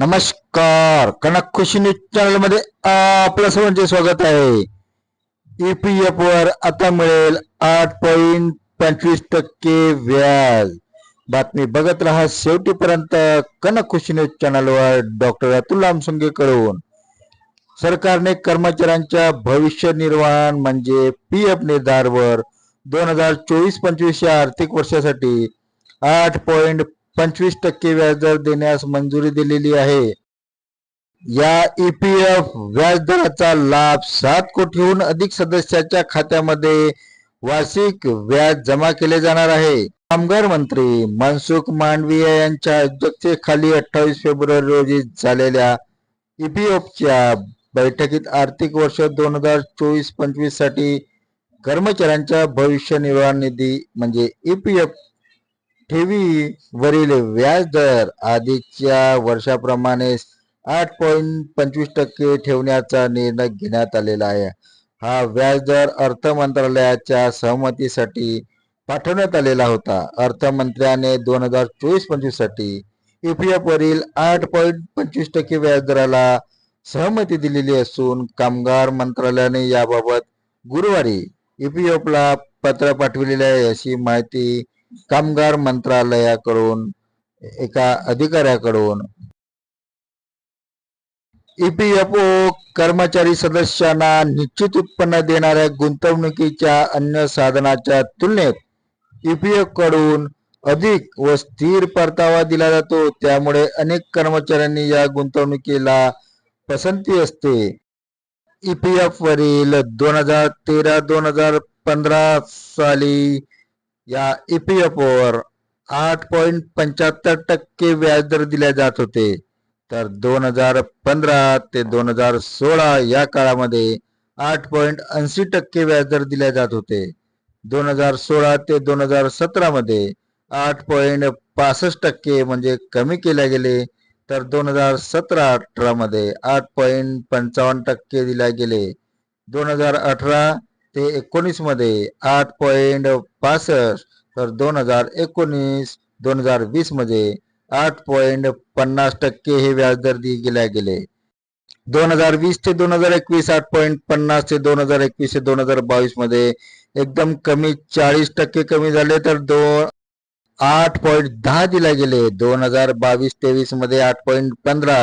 नमस्कार. कनक खुशी न्यूज चॅनलमध्ये आपलं सर्वांचे स्वागत आहे. ईपीएफ वर आता मिळेल आठ पॉईंट पंचवीस टक्के व्याज. बातमी बघत राहा शेवटीपर्यंत कनक खुशी न्यूज चॅनलवर डॉक्टर अतुल आमसंगे कडून सरकारने कर्मचाऱ्यांच्या भविष्य निर्वाह म्हणजे पी एफ निर्धारवर दोन हजार चोवीस पंचवीस या आर्थिक वर्षासाठी आठ पॉईंट पंचवीस टक्के व्याजदर देण्यास मंजुरी दिलेली आहे. या ईपीएफ व्याजदराचा लाभ सात कोटीहून अधिक सदस्याच्या खात्यामध्ये वार्षिक व्याज जमा केले जाणार आहे. कामगार मंत्री मनसुख मांडवीय यांच्या अध्यक्षतेखाली अठ्ठावीस फेब्रुवारी रोजी झालेल्या ईपीएफच्या बैठकीत आर्थिक वर्ष दोन हजार चोवीस पंचवीससाठी कर्मचाऱ्यांच्या भविष्य निर्वाह निधी म्हणजे ईपीएफ ठेवीवरील व्याज दर आधीच्या वर्षाप्रमाणे आठ पॉईंट पंचवीस टक्के ठेवण्याचा निर्णय घेण्यात आलेला आहे. हा व्याज दर अर्थ मंत्रालयाच्या सहमतीसाठी पाठवण्यात आलेला होता. अर्थमंत्र्याने दोन हजार चोवीस पंचवीससाठी ईपीएफ वरील आठ पॉईंट पंचवीस टक्के व्याजदराला सहमती दिलेली असून कामगार मंत्रालयाने याबाबत गुरुवारी EPF ला पत्र पाठविलेले आहे अशी माहिती कामगार मंत्रालयाकडून एका अधिकाऱ्याकडून. ईपीएफओ कर्मचारी सदस्यांना निश्चित उत्पन्न देणाऱ्या गुंतवणुकीच्या अन्य साधनाच्या तुलनेत ईपीएफकडून अधिक व स्थिर परतावा दिला जातो. त्यामुळे अनेक कर्मचाऱ्यांनी या गुंतवणुकीला पसंती असते. ईपीएफ वरील दोन हजार तेरा दोन हजार पंधरा साली या ईपीएफओवर आठ पॉईंट पंच्याहत्तर टक्के व्याजदर दिले जात होते. तर दोन हजार पंधरा ते दोन हजार सोळा या काळामध्ये आठ पॉईंट ऐंशी टक्के व्याजदर दिले जात होते. दोन हजार सोळा ते दोन हजार सतरामध्ये आठ पॉईंट पासष्ट टक्के म्हणजे कमी केले गेले. तर दोन हजार सतरा अठरामध्ये आठ पॉईंट पंचावन्न टक्के दिले गेले. दोन हजार अठरा ते एकोणीसमध्ये आठ पॉइंट पासष्ट तर दोन हजार एकोणीस दोन हजार वीसमध्ये आठ पॉइंट पन्नास टक्के हे व्याजदर दिले गेले. गेले दोन हजार वीस ते दोन हजार एकवीस आठ पॉइंट पन्नास ते दोन हजार एकवीस ते दोन हजार बावीसमध्ये एकदम कमी चाळीस टक्के कमी झाले तर दोन आठ पॉईंट दहा दिले गेले. दोन हजार बावीस तेवीसमध्ये आठ पॉईंट पंधरा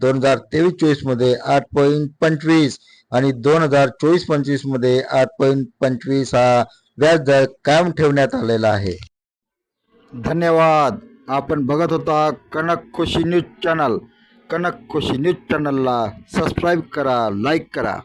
दोन हजार तेवीस चोवीसमध्ये आठ पॉईंट पंचवीस. आणि दोन हजार चोवीस पंचवीसमध्ये आठ पॉईंट पंचवीस हा व्याजदर कायम ठेवण्यात आलेला आहे. धन्यवाद. आपण बघत होता Kanak Khushi news channel. Kanak Khushi news चॅनलला सबस्क्राईब करा लाईक करा.